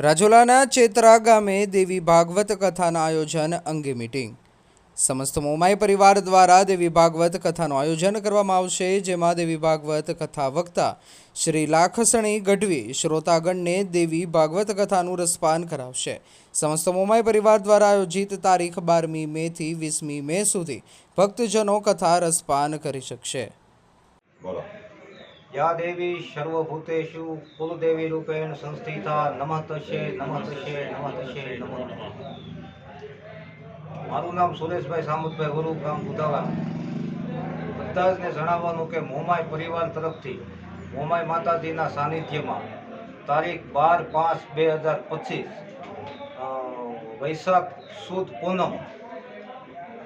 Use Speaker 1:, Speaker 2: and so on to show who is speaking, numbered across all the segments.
Speaker 1: રાજુલાના ચેતરા ગામે દેવી ભાગવત કથાના આયોજન અંગે મિટિંગ. સમસ્ત મોમાઈ પરિવાર દ્વારા દેવી ભાગવત કથાનું આયોજન કરવામાં આવશે, જેમાં દેવી ભાગવત કથા વક્તા શ્રી લાખસણી ગઢવી શ્રોતાગણને દેવી ભાગવત કથાનું રસપાન કરાવશે. સમસ્ત મોમાઈ પરિવાર દ્વારા આયોજિત તારીખ બારમી મેથી વીસમી મે સુધી ભક્તજનો કથા રસપાન કરી શકશે.
Speaker 2: બોલો.
Speaker 3: યા દેવી સર્વભૂતેષુ કુલદેવી રૂપેણ સંસ્થિતા, નમઃ તસ્યે નમઃ તસ્યે, નમઃ નમો મારું નામ સુરેશભાઈ સામુદભાઈ વરુ ગામ બુધાવા બધા જને જણાવવાનું કે મોમાય પરિવાર તરફથી મોમાય માતાજીના સાનિધ્યમાં તારીખ બાર પાંચ બે હજાર પચીસ વૈશાખ સુદ પૂનમ,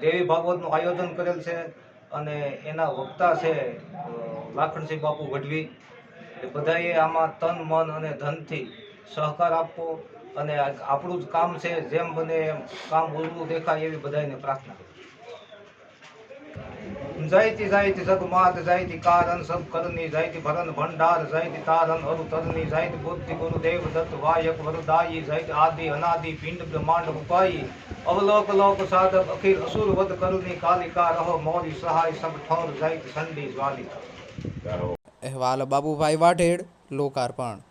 Speaker 3: દેવી ભાગવતનું આયોજન કરેલ છે. અને એના વક્તા છે લાખણસિંહ બાપુ ગઢવી એ બધાએ આમાં તન, મન અને ધનથી સહકાર આપવો અને આપણું જ કામ છે, જેમ બને એમ કામ ઉજળું દેખાય એવી બધાને પ્રાર્થના જયતિ જયતિ જગમાત જયતિ કારણ સબ કરની જયતિ ભરન ભંડાર જયતિ તારણ અરુ તરની જયતિ બુદ્ધિ ગુરુદેવ દત્ત વાયક વરદાયી જયતિ આદિ અનાદિ પિંડ બ્રહ્માંડ ઉપાયી અવલોક લોક સાધક અખિલ અસુર વધ કરુણી કાલિકા રહો મોરી સહાય સબ ઠોર જયતિ સંડી જ્વાલિકા
Speaker 1: અહેવાલ બાબુભાઈ વાઢેડ લોકાર્પણ